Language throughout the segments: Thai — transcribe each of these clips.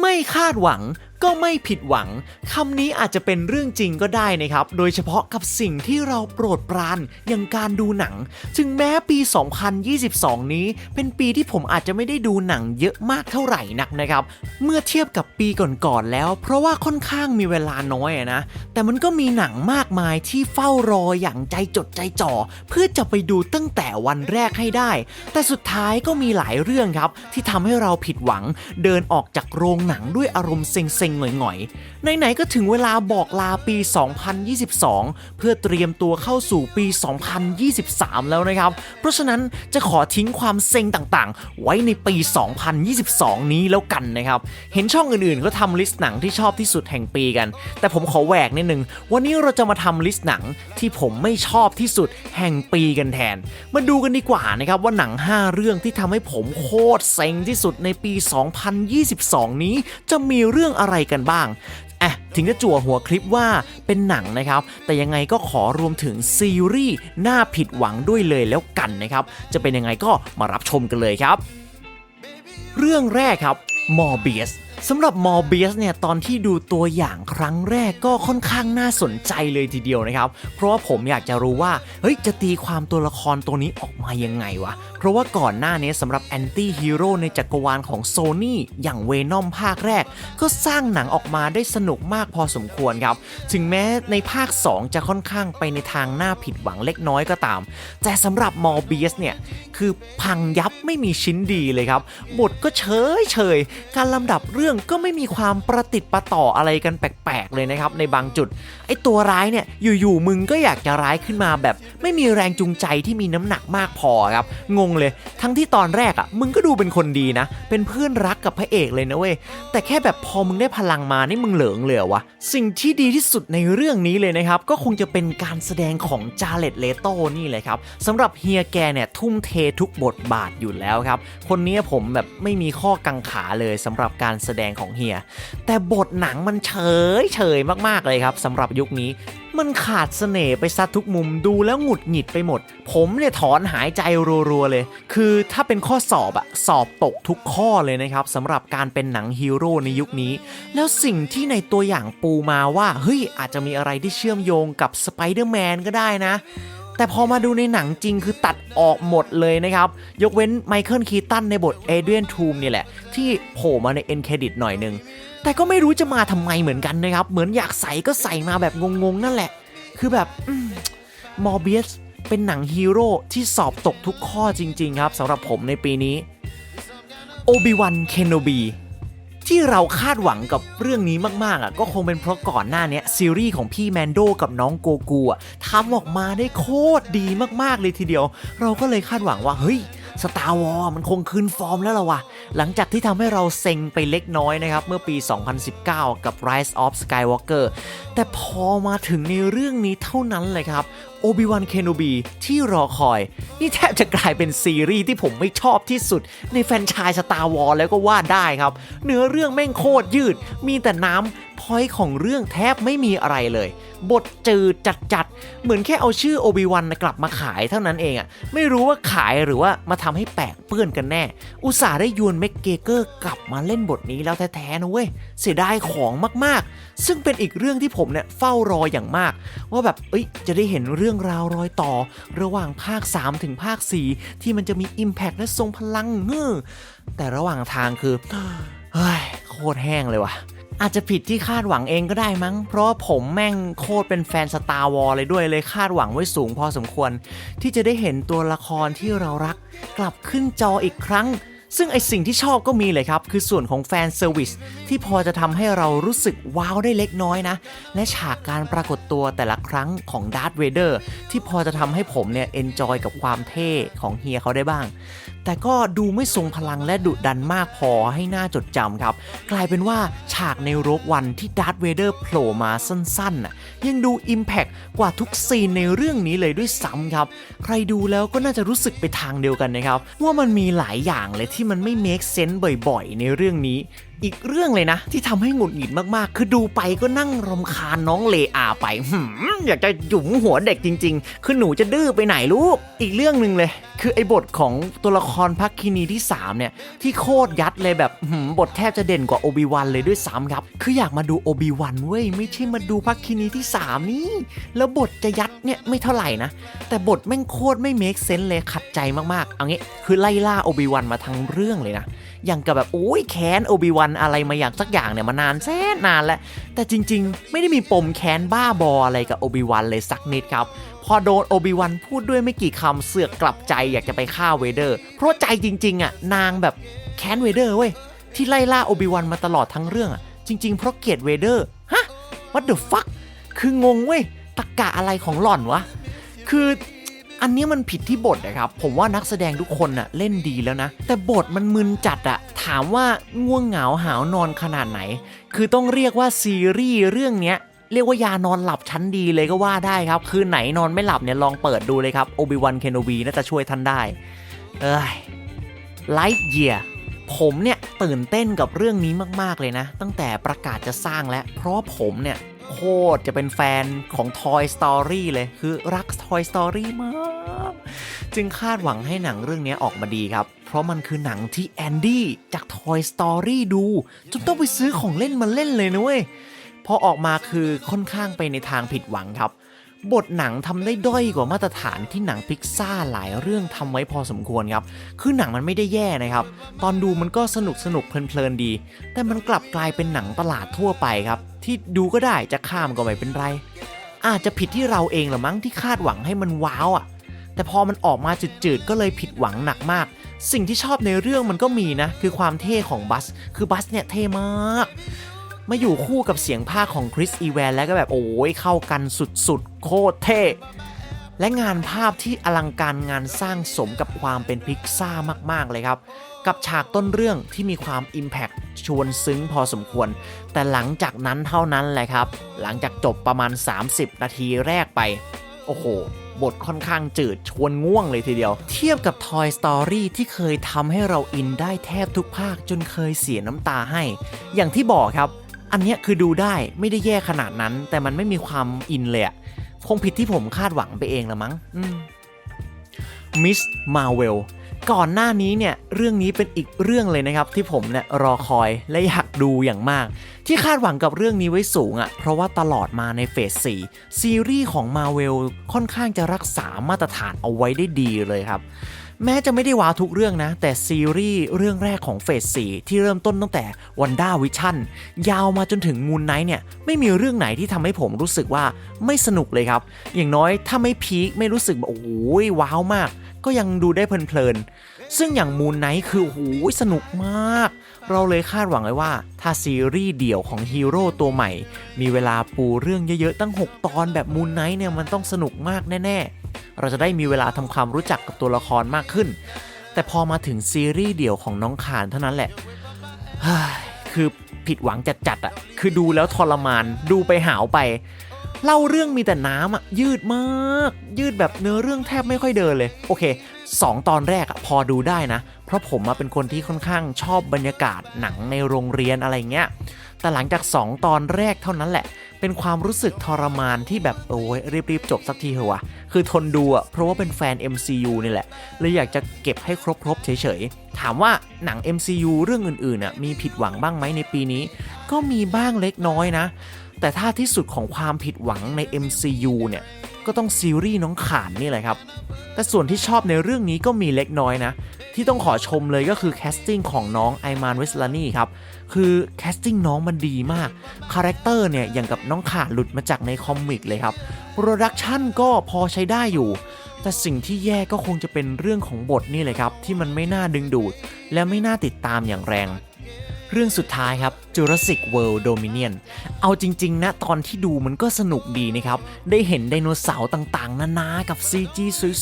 ไม่คาดหวัง ก็ไม่ผิดหวังคำนี้อาจจะเป็นเรื่องจริงก็ได้นะครับ โดยเฉพาะกับสิ่งที่เราโปรดปรานอย่างการดูหนัง ถึงแม้ปี 2022 นี้ เป็นปีที่ผมอาจจะไม่ได้ดูหนังเยอะมากเท่าไหร่นักนะครับ เมื่อเทียบกับปีก่อนๆแล้ว เพราะว่าค่อนข้างมีเวลาน้อยนะ แต่มันก็มีหนังมากมายที่เฝ้ารออย่างใจจดใจจ่อ เพื่อจะไปดูตั้งแต่วันแรกให้ได้ แต่สุดท้ายก็มีหลายเรื่องครับ ที่ทำให้เราผิดหวัง เดินออกจากโรงหนังด้วยอารมณ์เซ็งๆหงอยๆไหนๆก็ถึงเวลาบอกลาปี 2022 เพื่อเตรียมตัวเข้าสู่ปี 2023 แล้วนะครับ เพราะฉะนั้นจะขอทิ้งความเซ็งต่างๆ ไว้ในปี 2022 นี้แล้วกันนะครับ เห็นช่องอื่นๆก็ทำลิสต์หนังที่ชอบที่สุดแห่งปีกัน แต่ผมขอแหวกนิดนึง วันนี้เราจะมาทำลิสต์หนังที่ผมไม่ชอบที่สุดแห่งปีกันแทน มาดูกันดีกว่านะครับว่าหนัง 5 เรื่องที่ทำให้ผมโคตรเซ็งที่สุดในปี 2022 นี้จะมีเรื่องอะไรกันบ้างอะถึงจะจั่วหัวคลิปว่าเป็นหนังนะครับ แต่ยังไงก็ขอรวมถึงซีรีส์น่าผิดหวังด้วยเลยแล้วกันนะครับ จะเป็นยังไงก็มารับชมกันเลยครับ เรื่องแรกครับมอร์เบียสสำหรับมอร์เบียสเนี่ยตอนที่ดูตัวอย่างครั้งแรกก็ค่อนข้างน่าสนใจเลยทีเดียวนะครับ เพราะว่าผมอยากจะรู้ว่า เฮ้ย จะตีความตัวละครตัวนี้ออกมายังไงวะ เพราะว่าก่อนหน้านี้สำหรับแอนตี้ฮีโร่ในจักรวาลของโซนี่อย่างเวนอมภาคแรก ก็สร้างหนังออกมาได้สนุกมากพอสมควรครับ ถึงแม้ในภาค 2 จะค่อนข้างไปในทางน่าผิดหวังเล็กน้อยก็ตาม แต่สำหรับมอร์เบียสเนี่ย คือพังยับไม่มีชิ้นดีเลยครับ บทก็เฉยเฉยการลำดับเรื่องก็ไม่มีความประติดประต่ออะไรกันแปลกๆเลยนะครับในบางจุดไอตัวร้ายเนี่ยอยู่ๆมึงก็อยากจะร้ายขึ้นมาแบบ ไม่มีแรงจูงใจที่มีน้ำหนักมากพอครับงงเลย ทั้งที่ตอนแรกอะ่ะมึงก็ดูเป็นคนดีนะ เป็นเพื่อนรักกับพระเอกเลยนะเว้ย แต่แค่แบบพอมึงได้พลังมานี่มึงเหลิงเลยวะ สิ่งที่ดีที่สุดในเรื่องนี้เลยนะครับ ก็คงจะเป็นการแสดงของจาเลตเลโตนี่เลยครับสำหรับเฮียแกเนี่ยทุ่มเททุกบทบาทอยู่แล้วครับ คนนี้ผมแบบไม่มีข้อกังขาเลยสำหรับการแสดงของเฮีย แต่บทหนังมันเฉยเฉยมากๆเลยครับสำหรับยุคนี้ มันขาดเสน่ห์ไปซะทุกมุมดูแล้วหงุดหงิดไปหมด ผมเนี่ยถอนหายใจรัวๆเลย คือถ้าเป็นข้อสอบอะสอบตกทุกข้อเลยนะครับสำหรับการเป็นหนังฮีโร่ในยุคนี้ แล้วสิ่งที่ในตัวอย่างปูมาว่า เฮ้ยอาจจะมีอะไรที่เชื่อมโยงกับสไปเดอร์แมนก็ได้นะ แต่พอมาดูในหนังจริงคือตัดออกหมดเลยนะครับ ยกเว้นไมเคิลคีตันในบทเอเดรียนทูมนี่แหละ ที่โผล่มาในเอ็นเครดิตหน่อยนึง แต่ก็ไม่รู้จะมาทำไมเหมือนกันนะครับ เหมือนอยากใส่ก็ใส่มาแบบงงๆ นั่นแหละ คือแบบมอร์เบียสเป็นหนังฮีโร่ที่สอบตกทุกข้อจริง ๆ ครับสำหรับผมในปีนี้โอบิวันเคนโนบี ที่เราคาดหวังกับเรื่องนี้มากๆอะก็คงเป็นเพราะก่อนหน้านี้ซีรีส์ของพี่แมนโดกับน้องโกกูอะทำออกมาได้โคตรดีมากๆเลยทีเดียว เราก็เลยคาดหวังว่าเฮ้ย สตาร์วอมันคงคืนฟอร์มแล้วล่ะวะหลังจากที่ทำให้เราเซ็งไปเล็กน้อยนะครับ เมื่อปี 2019 กับ Rise of Skywalker แต่พอมาถึงในเรื่องนี้เท่านั้นเลยครับโอบิวันเคน o บีที่รอคอย นี่แทบจะกลายเป็นซีรีส์ที่ผมไม่ชอบที่สุด ในแฟนชายสตาร์วอลแล้วก็ว่าได้ครับ เนื้อเรื่องแม่งโคตรยืด มีแต่น้ำ อยของเรื่องแทบไม่มีอะไรเลย บทจืดจัดๆ เหมือนแค่เอาชื่อโอบิวันกลับมาขายเท่านั้นเองอะไม่รู้ว่าขายหรือว่ามาทำให้แปลกเปื้อนกันแน่ อุตส่าห์ได้ยวนแม็กเกเกอร์กลับมาเล่นบทนี้แล้วแท้ๆนะเว้ย เสียดายของมากๆ ซึ่งเป็นอีกเรื่องที่ผมเนี่ยเฝ้ารออย่างมาก ว่าแบบเอ้ยจะได้เห็นเรื่องราวรอยต่อ ระหว่างภาค 3 ถึงภาค 4 ที่มันจะมี Impact และทรงพลังเง้อแต่ระหว่างทางคือเฮ้ยโคตรแห้งเลยว่ะ อาจจะผิดที่คาดหวังเองก็ได้มั้ง เพราะว่าผมแม่งโคตรเป็นแฟนสตาร์วอลเลยด้วยเลยคาดหวังไว้สูงพอสมควร ที่จะได้เห็นตัวละครที่เรารัก กลับขึ้นจออีกครั้ง ซึ่งไอสิ่งที่ชอบก็มีเลยครับ คือส่วนของแฟนเซอร์วิสที่พอจะทำให้เรารู้สึกว้าวได้เล็กน้อยนะ และฉากการปรากฏตัวแต่ละครั้งของดาร์ธเวเดอร์ที่พอจะทำให้ผมเนี่ยเอนจอยกับความเท่ของเฮียเขาได้บ้าง แต่ก็ดูไม่ทรงพลังและดุดันมากพอให้หน่าจดจำครับ กลายเป็นว่าฉากในโรกวันที่ดาร์ธเวเดอร์โผล่มาสั้นๆ ยังดู Impact กว่าทุกซีนในเรื่องนี้เลยด้วยซ้ำครับ ใครดูแล้วก็น่าจะรู้สึกไปทางเดียวกันนะครับ ว่ามันมีหลายอย่างเลยที่มันไม่ make sense บ่อยๆ ในเรื่องนี้ อีกเรื่องเลยนะ ที่ทำให้หงุดหงิดมากๆ คือดูไปก็นั่งรำคาญน้องเลอาไปหืมอยากจะหยุมหัวเด็กจริง ๆ คือหนูจะดื้อไปไหนลูก อีกเรื่องหนึ่งเลย คือไอ้บทของตัวละครพักคินีที่ 3 เนี่ย ที่โคตรยัดเลยแบบหืมบทแทบจะเด่นกว่าโอบิวันเลยด้วยซ้ำครับ คืออยากมาดูโอบิวันเว้ย ไม่ใช่มาดูพักคินีที่ 3 นี่ แล้วบทจะยัดเนี่ยไม่เท่าไหร่นะ แต่บทแม่งโคตรไม่เมคเซนส์เลยขัดใจมากๆ เอางี้คือไล่ล่าโอบิวันมาทั้งเรื่องเลยนะ อย่างกับแบบโอ้ยแค้นโอบิวันอะไรมาอย่างสักอย่างเนี่ยมานานแสนนานแล้ว แต่จริงๆ ไม่ได้มีปมแค้นบ้าบออะไรกับโอบิวันเลยสักนิดครับ พอโดนโอบิวันพูดด้วยไม่กี่คำเสือกกลับใจอยากจะไปฆ่าเวเดอร์ เพราะใจจริงๆอะนางแบบแค้นเวเดอร์เว้ยที่ไล่ล่าโอบิวันมาตลอดทั้งเรื่องอะจริง ๆ เพราะเกลียดเวเดอร์ฮะ what the fuck คืองงเว้ยตะกะอะไรของหล่อนวะ คือ อันนี้มันผิดที่บทนะครับ ผมว่านักแสดงทุกคนน่ะเล่นดีแล้วนะ แต่บทมันมึนจัดอะถามว่าง่วงเหงาหาวนอนขนาดไหน คือต้องเรียกว่าซีรีส์เรื่องเนี้ยเรียกว่ายานอนหลับชั้นดีเลยก็ว่าได้ครับ คือไหนนอนไม่หลับเนี่ยลองเปิดดูเลยครับโอบิวันเคนโนบีน่าจะช่วยท่านได้ เอ้ยไลท์เยียผมเนี่ยตื่นเต้นกับเรื่องนี้มาก ๆ เลยนะ ตั้งแต่ประกาศจะสร้างแล้ว เพราะผมเนี่ย โคตรจะเป็นแฟนของ Toy Story เลย คือรัก Toy Story มาก จึงคาดหวังให้หนังเรื่องนี้ออกมาดีครับ เพราะมันคือหนังที่แอนดี้จาก Toy Story ดู จนต้องไปซื้อของเล่นมาเล่นเลยนะเว้ย พอออกมาคือค่อนข้างไปในทางผิดหวังครับ บทหนังทำได้ด้อยกว่ามาตรฐานที่หนังพิกซ่าหลายเรื่องทำไว้พอสมควรครับ คือหนังมันไม่ได้แย่นะครับ ตอนดูมันก็สนุกสนุกเพลินๆดี แต่มันกลับกลายเป็นหนังตลาดทั่วไปครับ ที่ดูก็ได้จะข้ามก็ไม่เป็นไร อาจจะผิดที่เราเองหรือมั้งที่คาดหวังให้มันว้าวอะ แต่พอมันออกมาจืดๆก็เลยผิดหวังหนักมาก สิ่งที่ชอบในเรื่องมันก็มีนะ คือความเท่ของบัส คือบัสเนี่ยเท่มาก มาอยู่คู่กับเสียงภาคของคริสอีแวนแล้วก็แบบโอ้ยเข้ากันสุดๆ โคตรเท่และงานภาพที่อลังการงานสร้างสมกับความเป็นพิกซ่ามาก ๆ เลยครับ กับฉากต้นเรื่องที่มีความ Impact ชวนซึ้งพอสมควร แต่หลังจากนั้นเท่านั้นแหละครับ หลังจากจบประมาณ 30 นาทีแรกไป โอ้โห บทค่อนข้างจืดชวนง่วงเลยทีเดียว เทียบกับ Toy Story ที่เคยทำให้เราอินได้แทบทุกภาคจนเคยเสียน้ำตาให้ อย่างที่บอกครับ อันเนี้ยคือดูได้ไม่ได้แย่ขนาดนั้น แต่มันไม่มีความอินเลยอะคงผิดที่ผมคาดหวังไปเองละมั้งมิสมาเวลก่อนหน้านี้เนี่ยเรื่องนี้เป็นอีกเรื่องเลยนะครับ ที่ผมเนี่ยรอคอยและอยากดูอย่างมาก ที่คาดหวังกับเรื่องนี้ไว้สูงอะ่ะ เพราะว่าตลอดมาในเฟส 4 ซีรีส์ของมาเวลค่อนข้างจะรักษามาตรฐานเอาไว้ได้ดีเลยครับ แม้จะไม่ได้ว้าวทุกเรื่องนะ แต่ซีรีส์เรื่องแรกของเฟส4ที่เริ่มต้นตั้งแต่วันด้าวิชั่นยาวมาจนถึงมูนไนท์เนี่ยไม่มีเรื่องไหนที่ทำให้ผมรู้สึกว่าไม่สนุกเลยครับ อย่างน้อยถ้าไม่พีคไม่รู้สึกแบบโอ้โหว้าวมาก ก็ยังดูได้เพลินๆซึ่งอย่างมูนไนท์คือโอ้โหสนุกมาก เราเลยคาดหวังไว้ว่า ถ้าซีรีส์เดี่ยวของฮีโร่ตัวใหม่ มีเวลาปูเรื่องเยอะๆตั้ง 6 ตอนแบบมูนไนท์เนี่ยมันต้องสนุกมากแน่ๆ เราจะได้มีเวลาทำความรู้จักกับตัวละครมากขึ้น แต่พอมาถึงซีรีส์เดี่ยวของน้องขานเท่านั้นแหละคือผิดหวังจัดๆอะ่ะ คือดูแล้วทรมาน ดูไปหาวไป เล่าเรื่องมีแต่น้ำอะ ยืดมาก ยืดแบบเนื้อเรื่องแทบไม่ค่อยเดินเลย โอเค 2 ตอนแรกอะพอดูได้นะ เพราะผมมาเป็นคนที่ค่อนข้างชอบบรรยากาศหนังในโรงเรียนอะไรเงี้ย แต่หลังจาก 2 ตอนแรกเท่านั้นแหละ เป็นความรู้สึกทรมานที่แบบโอ้ยรีบๆจบสักทีเถอะวะคือทนดูอะเพราะว่าเป็นแฟน MCU นี่แหละเลยอยากจะเก็บให้ครบๆเฉยๆ ถามว่าหนัง MCU เรื่องอื่นๆน่ะมีผิดหวังบ้างไหมในปีนี้ ก็มีบ้างเล็กน้อยนะ แต่ถ้าที่สุดของความผิดหวังใน MCU เนี่ย ก็ต้องซีรีส์น้องขานนี่แหละครับ แต่ส่วนที่ชอบในเรื่องนี้ก็มีเล็กน้อยนะ ที่ต้องขอชมเลยก็คือแคสติ้งของน้องไอมานเวสลานี่ครับ คือแคสติ้งน้องมันดีมาก คาแรคเตอร์เนี่ยอย่างกับน้องขาหลุดมาจากในคอมิกเลยครับ โปรดักชันก็พอใช้ได้อยู่ แต่สิ่งที่แย่ก็คงจะเป็นเรื่องของบทนี่เลยครับ ที่มันไม่น่าดึงดูด และไม่น่าติดตามอย่างแรง เรื่องสุดท้ายครับ Jurassic World Dominion เอาจริง ๆ นะ ตอนที่ดูมันก็สนุกดีนะครับ ได้เห็นไดโนเสาร์ต่างๆ นานากับ CG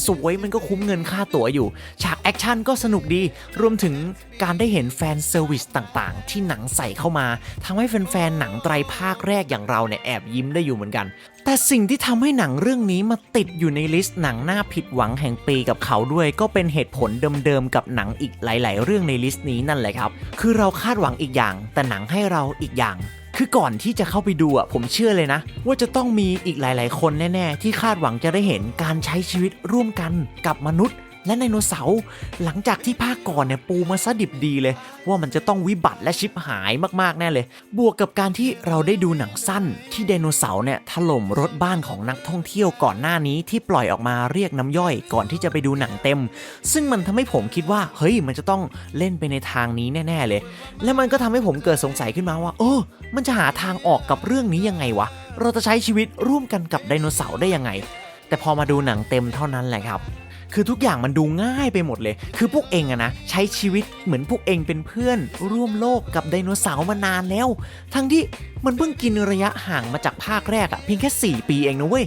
สวย ๆ มันก็คุ้มเงินค่าตั๋วอยู่ ฉากแอคชั่นก็สนุกดี รวมถึงการได้เห็นแฟนเซอร์วิสต่างๆ ที่หนังใส่เข้ามาทำให้แฟนๆหนังไตรภาคแรกอย่างเราเนี่ยแอบยิ้มได้อยู่เหมือนกัน แต่สิ่งที่ทำให้หนังเรื่องนี้มาติดอยู่ในลิสต์หนังน่าผิดหวังแห่งปีกับเขาด้วย ก็เป็นเหตุผลเดิมๆกับหนังอีกหลาย ๆ เรื่องในลิสต์นี้นั่นแหละครับ คือเราคาดหวังอีกอย่าง แต่หนังให้เราอีกอย่างคือก่อนที่จะเข้าไปดูอะผมเชื่อเลยนะ ว่าจะต้องมีอีกหลาย ๆ คนแน่ ๆ ที่คาดหวังจะได้เห็นการใช้ชีวิตร่วมกันกับมนุษย์ และไดโนเสาร์หลังจากที่ภาคก่อนเนี่ยปูมาซะดิบดีเลย ว่ามันจะต้องวิบัติและชิบหายมากๆแน่เลย บวกกับการที่เราได้ดูหนังสั้น ที่ไดโนเสาร์เนี่ยถล่มรถบ้านของนักท่องเที่ยวก่อนหน้านี้ที่ปล่อยออกมาเรียกน้ำย่อยก่อนที่จะไปดูหนังเต็ม ซึ่งมันทำให้ผมคิดว่าเฮ้ยมันจะต้องเล่นไปในทางนี้แน่ ๆเลย และมันก็ทำให้ผมเกิดสงสัยขึ้นมาว่าเออมันจะหาทางออกกับเรื่องนี้ยังไงวะเราจะใช้ชีวิตร่วมกันกับไดโนเสาร์ได้ยังไง แต่พอมาดูหนังเต็มเท่านั้นแหละครับ คือทุกอย่างมันดูง่ายไปหมดเลย คือพวกเองอะนะใช้ชีวิตเหมือนพวกเองเป็นเพื่อน ร่วมโลกกับไดโนเสาร์มานานแล้ว ทั้งที่มันเพิ่งกินระยะห่างมาจากภาคแรกอะเพียงแค่ 4 ปีเองนะเว้ย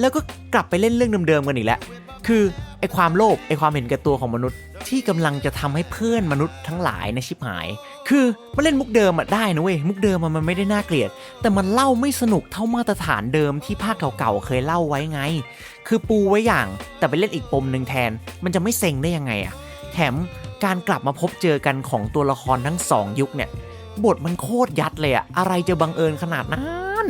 แล้วก็กลับไปเล่นเรื่องเดิมๆกันอีกแล้ว คือไอความโลภไอความเห็นแก่ตัวของมนุษย์ ที่กำลังจะทำให้เพื่อนมนุษย์ทั้งหลายในชิบหาย คือมาเล่นมุกเดิมอะได้นะเว้ยมุกเดิมมันไม่ได้น่าเกลียด แต่มันเล่าไม่สนุกเท่ามาตรฐานเดิมที่ภาคเก่าๆเคยเล่าไว้ไง คือปูไว้อย่าง แต่ไปเล่นอีกปมหนึ่งแทน มันจะไม่เซ็งได้ยังไงอะแถมการกลับมาพบเจอกันของตัวละครทั้งสองยุคเนี่ยบทมันโคตรยัดเลยอะอะไรจะบังเอิญขนาดนั้น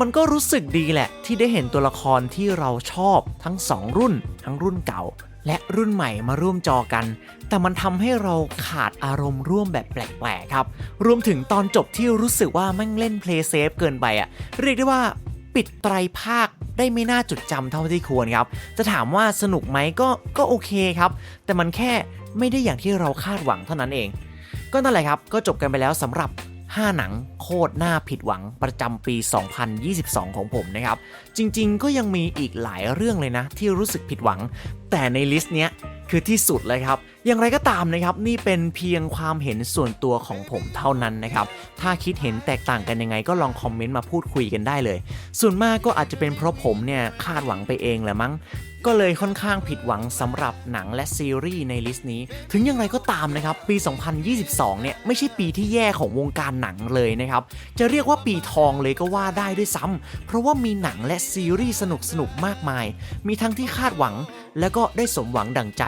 มันก็รู้สึกดีแหละ ที่ได้เห็นตัวละครที่เราชอบทั้งสองรุ่น ทั้งรุ่นเก่า และรุ่นใหม่มาร่วมจอกัน แต่มันทำให้เราขาดอารมณ์ร่วมแบบแปลกๆครับ รวมถึงตอนจบที่รู้สึกว่าแม่งเล่นเพลย์เซฟเกินไปอะเรียกได้ว่าปิดไตรภาคได้ไม่น่าจดจำเท่าที่ควรครับ จะถามว่าสนุกไหมก็ก็โอเคครับ แต่มันแค่ไม่ได้อย่างที่เราคาดหวังเท่านั้นเอง ก็นั่นแหละครับ ก็จบกันไปแล้วสำหรับ 5 หนังโคตรน่าผิดหวังประจำปี 2022 ของผมนะครับ จริงๆ ก็ยังมีอีกหลายเรื่องเลยนะ ที่รู้สึกผิดหวังแต่ในลิสต์เนี้ยคือที่สุดเลยครับ อย่างไรก็ตามนะครับ นี่เป็นเพียงความเห็นส่วนตัวของผมเท่านั้นนะครับ ถ้าคิดเห็นแตกต่างกันยังไงก็ลองคอมเมนต์มาพูดคุยกันได้เลย ส่วนมากก็อาจจะเป็นเพราะผมเนี่ยคาดหวังไปเองแหละมั้ง ก็เลยค่อนข้างผิดหวังสำหรับหนังและซีรีส์ในลิสต์นี้ ถึงอย่างไรก็ตามนะครับ ปี 2022 เนี่ยไม่ใช่ปีที่แย่ของวงการหนังเลยนะครับ จะเรียกว่าปีทองเลยก็ว่าได้ด้วยซ้ำเพราะว่ามีหนังและซีรีส์สนุกๆมากมาย มีทั้งที่คาดหวัง และก็ได้สมหวังดังใจ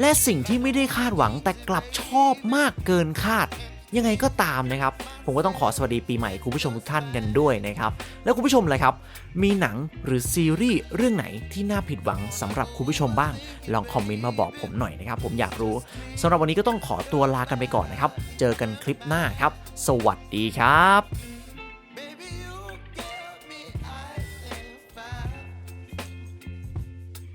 และสิ่งที่ไม่ได้คาดหวังแต่กลับชอบมากเกินคาด ยังไงก็ตามนะครับ ผมก็ต้องขอสวัสดีปีใหม่คุณผู้ชมทุกท่านกันด้วยนะครับ แล้วคุณผู้ชมเลยครับ มีหนังหรือซีรีส์เรื่องไหนที่น่าผิดหวังสำหรับคุณผู้ชมบ้าง ลองคอมเมนต์มาบอกผมหน่อยนะครับ ผมอยากรู้สำหรับวันนี้ก็ต้องขอตัวลากันไปก่อนนะครับ เจอกันคลิปหน้าครับ สวัสดีครับ